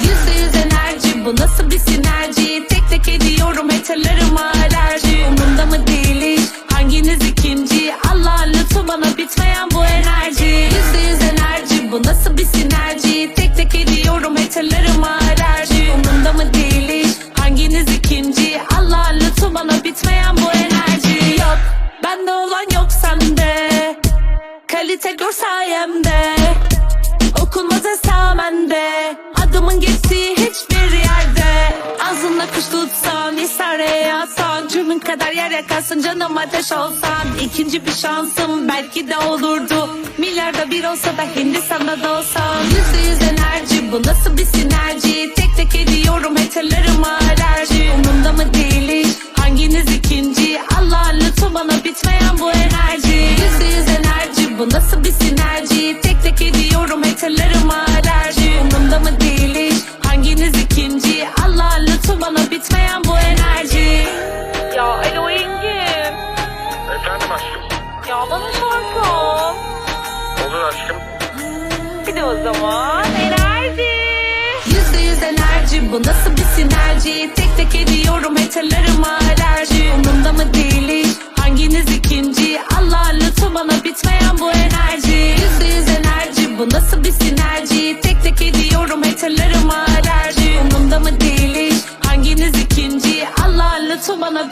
Yüzde yüz enerji bu nasıl bir sinerji? Tek tek ediyorum haterlarıma alerji. Umurumda mı değil hanginiz ikinci? Allah'ın lütfu bana bitmeyen bu enerji. Yüzde yüz enerji bu nasıl bir sinerji? Tek tek ediyorum haterlarıma alerji. Umurumda mı değil hanginiz ikinci? Allah'ın lütfu bana bitmeyen bu enerji. Yok bende olan yok sende. Kalite gör sayemde Adımın geçtiği hiçbir yerde. Ağzınla kuş tutsan İsare yazsan Cürmün kadar yer yakarsın Canım ateş olsan. İkinci bir şansım belki de olurdu. Milyarda bir olsa da Hindistan'da da olsam. Yüzde yüz enerji bu nasıl bir sinerji? Tek tek ediyorum haterlarıma bana bitmeyen bu enerji. Ya alo Engin Efendim aşkım? Ya bana şarkı Olur aşkım. Bir de o zaman enerji. Yüzde yüz enerji bu nasıl bir sinerji? Tek tek ediyorum heterlarıma alerji. Umurumda mı değil hanginiz ikinci? Allah lütfu bana bitmeyen bu enerji. Yüzde yüz enerji bu nasıl bir sinerji? Tek tek ediyorum heterlarıma pana